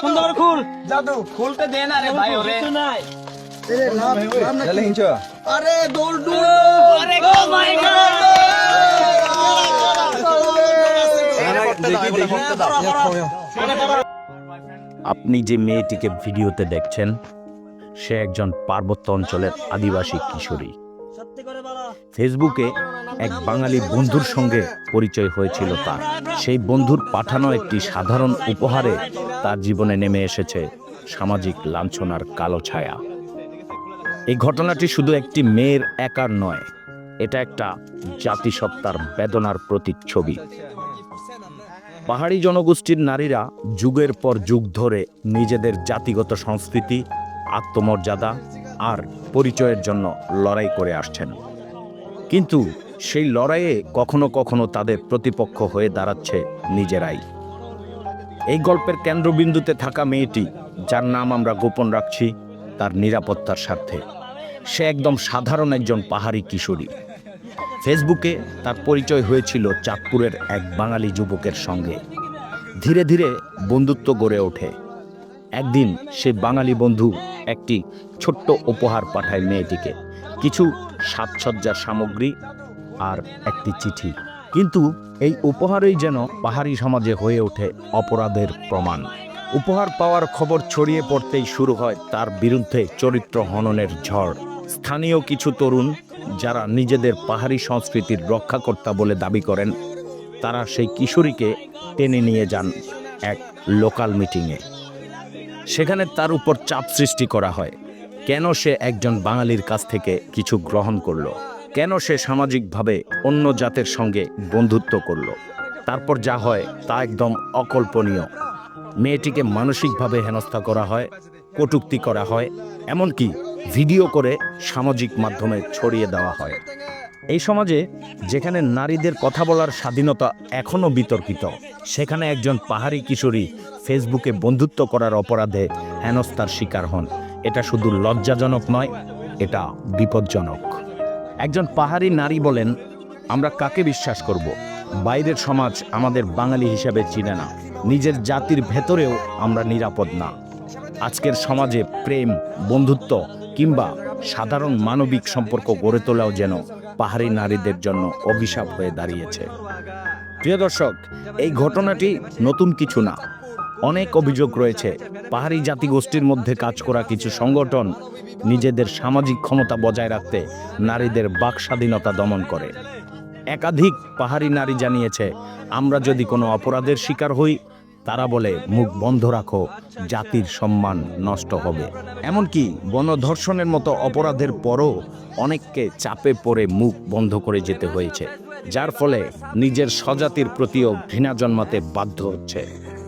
সুন্দর খুল। জাদু খুলতে দে না রে ভাই ওরে। আরে দৌড় দৌড় আরে ও মাই আপনি যে মেয়েটিকে ভিডিওতে দেখছেন সে একজন পার্বত্য অঞ্চলের আদিবাসী কিশোরী। ফেসবুকে এক বাঙালি বন্ধুর সঙ্গে পরিচয় হয়েছিল তার। সেই বন্ধুর পাঠানো একটি সাধারণ উপহারে তার জীবনে নেমে এসেছে সামাজিক লাঞ্ছনার কালো ছায়া। এই ঘটনাটি শুধু একটি মেয়ের একার নয়, এটা একটা জাতিসত্তার বেদনার প্রতিচ্ছবি। পাহাড়ি জনগোষ্ঠীর নারীরা যুগের পর যুগ ধরে নিজেদের জাতিগত সংস্কৃতি, আত্মমর্যাদা আর পরিচয়ের জন্য লড়াই করে আসছেন। কিন্তু সেই লড়াইয়ে কখনো কখনো তাদের প্রতিপক্ষ হয়ে দাঁড়াচ্ছে নিজেরাই। এই গল্পের কেন্দ্রবিন্দুতে থাকা মেয়েটি, যার নাম আমরা গোপন রাখছি, তার নিরাপত্তার স্বার্থে। সে একদম সাধারণ একজন পাহাড়ি কিশোরী। ফেসবুকে তার পরিচয় হয়েছিল চাঁদপুরের এক বাঙালি যুবকের সঙ্গে। ধীরে ধীরে বন্ধুত্ব গড়ে ওঠে। একদিন সে বাঙালি বন্ধু একটি ছোট্ট উপহার পাঠায় মেয়েটিকে। কিছু সাজসজ্জার সামগ্রী আর একটি চিঠি। কিন্তু এই উপহারই যেন পাহাড়ি সমাজে হয়ে ওঠে অপরাধের প্রমাণ। উপহার পাওয়ার খবর ছড়িয়ে পড়তেই শুরু হয় তার বিরুদ্ধে চরিত্র হননের ঝড়। স্থানীয় কিছু তরুণ, যারা নিজেদের পাহাড়ি সংস্কৃতির রক্ষাকর্তা বলে দাবি করেন, তারা সেই কিশোরীকে টেনে নিয়ে যান এক লোকাল মিটিংয়ে। সেখানে তার উপর চাপ সৃষ্টি করা হয়। কেন সে একজন বাঙালির কাছ থেকে কিছু গ্রহণ করল? কেন সে সামাজিকভাবে অন্য জাতের সঙ্গে বন্ধুত্ব করল? তারপর যা হয় তা একদম অকল্পনীয়। মেয়েটিকে মানসিকভাবে হেনস্থা করা হয়, কটূক্তি করা হয়, এমনকি ভিডিও করে সামাজিক মাধ্যমে ছড়িয়ে দেওয়া হয়। এই সমাজে যেখানে নারীদের কথা বলার স্বাধীনতা এখনও বিতর্কিত, সেখানে একজন পাহাড়ি কিশোরী ফেসবুকে বন্ধুত্ব করার অপরাধে হেনস্থার শিকার হন। এটা শুধু লজ্জাজনক নয়, এটা বিপজ্জনক। একজন পাহাড়ি নারী বলেন, আমরা কাকে বিশ্বাস করব? বাইরের সমাজ আমাদের বাঙালি হিসেবে চিনে না। নিজের জাতির ভেতরেও আমরা নিরাপদ না। আজকের সমাজে প্রেম, বন্ধুত্ব কিংবা সাধারণ মানবিক সম্পর্ক গড়ে তোলাও যেন পাহাড়ি নারীদের জন্য অভিশাপ হয়ে দাঁড়িয়েছে। প্রিয় দর্শক, এই ঘটনাটি নতুন কিছু না। অনেক অভিযোগ রয়েছে। পাহাড়ি জাতিগোষ্ঠীর মধ্যে কাজ করা কিছু সংগঠন নিজেদের সামাজিক ক্ষমতা বজায় রাখতে নারীদের বাক স্বাধীনতা দমন করে। একাধিক পাহাড়ি নারী জানিয়েছে, আমরা যদি কোনো অপরাধের শিকার হই, তারা বলে, মুখ বন্ধ রাখো, জাতির সম্মান নষ্ট হবে। এমনকি বনধর্ষণের মতো অপরাধের পরও অনেককে চাপে পড়ে মুখ বন্ধ করে যেতে হয়েছে, যার ফলে নিজের স্বজাতির প্রতিও ঘৃণা জন্মাতে বাধ্য হচ্ছে।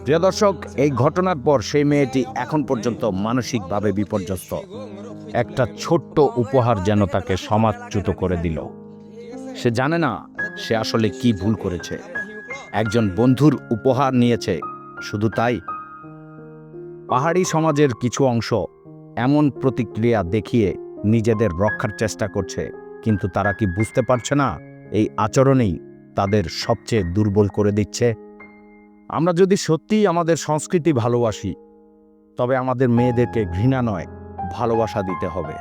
প্রিয় দর্শক, এই ঘটনার পর সেই মেয়েটি এখন পর্যন্ত মানসিকভাবে বিপর্যস্ত। একটা ছোট্ট উপহার যেন তাকে সমাজচ্যুত করে দিল। সে জানে না সে আসলে কি ভুল করেছে। একজন বন্ধুর উপহার নিয়েছে, শুধু তাই। পাহাড়ি সমাজের কিছু অংশ এমন প্রতিক্রিয়া দেখিয়ে নিজেদের রক্ষার চেষ্টা করছে, কিন্তু তারা কি বুঝতে পারছে না? এই আচরণেই তাদের সবচেয়ে দুর্বল করে দিচ্ছে আমরা যদি সত্যিই আমাদের সংস্কৃতি ভালোবাসি, তবে আমাদের মেয়েদেরকে ঘৃণা নয়, ভালোবাসা দিতে হবে।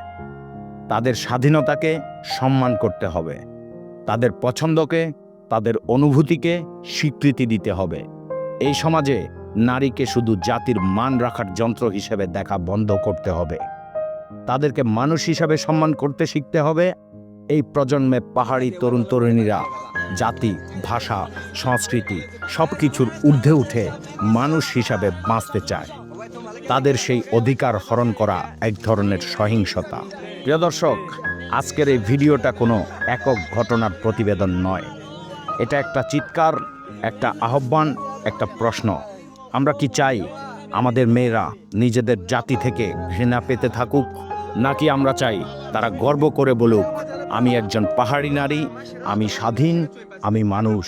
তাদের স্বাধীনতাকে সম্মান করতে হবে। তাদের পছন্দকে, তাদের অনুভূতিকে স্বীকৃতি দিতে হবে। এই সমাজে নারীকে শুধু জাতির মান রাখার যন্ত্র হিসেবে দেখা বন্ধ করতে হবে। তাদেরকে মানুষ হিসাবে সম্মান করতে শিখতে হবে এই প্রজন্মে পাহাড়ি তরুণ তরুণীরা, জাতি, ভাষা, সংস্কৃতি সব কিছুর ঊর্ধ্বে উঠে মানুষ হিসাবে বাঁচতে চায়। তাদের সেই অধিকার হরণ করা এক ধরনের সহিংসতা। প্রিয় দর্শক, আজকের এই ভিডিওটা কোনো একক ঘটনার প্রতিবেদন নয়। এটা একটা চিৎকার, একটা আহ্বান, একটা প্রশ্ন। আমরা কি চাই আমাদের মেয়েরা নিজেদের জাতি থেকে ঘৃণা পেতে থাকুক, নাকি আমরা চাই তারা গর্ব করে বলুক আমি একজন পাহাড়ি নারী আমি স্বাধীন আমি মানুষ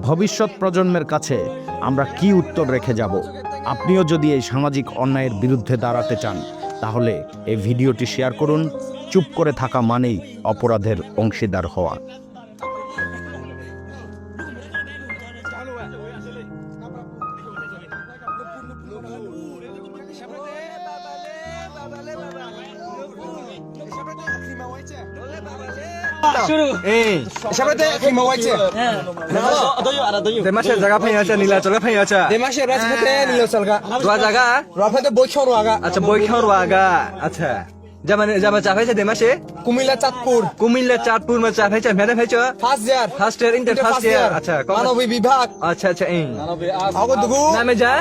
ভবিষ্যৎ প্রজন্মের কাছে আমরা কি উত্তর রেখে যাব আপনিও যদি এই সামাজিক অন্যায়ের বিরুদ্ধে দাঁড়াতে চান তাহলে এই ভিডিওটি শেয়ার করুন চুপ করে থাকা মানেই অপরাধের অংশীদার হওয়া জায়গা ফাই আছে নীলাচল ফাই আছে দেমাসে রাজপথে নীলাচলগা দোয়া জায়গা রাফাতে বই খাওয়ার আগা আচ্ছা বই খাওয়ার আগা আচ্ছা জামানে জামা চাফাইছে দেমাসে কুমিল্লা চাঁদপুর কুমিল্লা চাঁদপুর মা চাফাইছে মেদা ফাইছো first year first year inter first year আচ্ছা মানবিক বিভাগ আচ্ছা আচ্ছা এই আগো দুগু নামে যা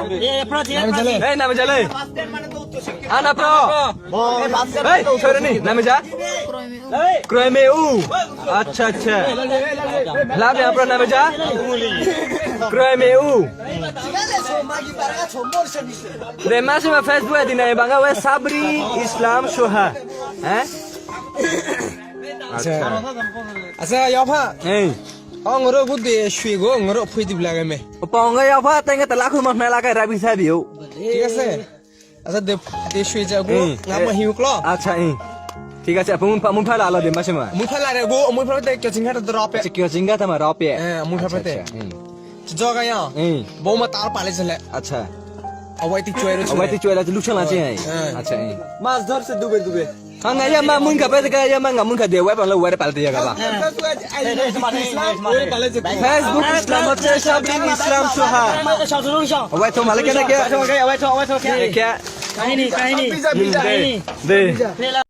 এই নামে জালে আনা প্রো এই ছড়ে নি নামে যা ক্রমে উ আচ্ছা আচ্ছা লাভ আপনার নামে যা ক্রমে উ De máxima Facebook di na banga we Sabri Islam Soha. Eh? আচ্ছা আচ্ছা ইয়াফা এই অংরো গুদে শুইগো অংরো ফুই দিবলা গামে পঙ্গ ya fa tenga tala khu mas mela ka rabi sa biu. ঠিক আছে আচ্ছা দে দে শুই যাগো নাম হিউ ক্ল আচ্ছা এই ঠিক আছে আপনি মুন মুন ফালা আলো de máxima. মুই ফেলা রে গো মুই ফেলা তে কেচিংহাটা ড্রপে Sikyo singa tama rope. হ্যাঁ মুই ফেলা তে জগা ইয়া এই বৌমা তার পালে চলে আচ্ছা অবাই তি চুয়ারে ওই তুই চলে লুকছা না চাই হ্যাঁ। আচ্ছা মাছ ধরছে ডুবে ডুবে ka pwede ka ya ma ngamun ka de web ang web pala tiya ka ba. Facebook Islam হচ্ছে সাবরিন ইসলাম সোহা ওই তো মালিক না কে ওয়াইটো ওয়াইটো ওয়াইটো কে কাহিনী কাহিনী দে দে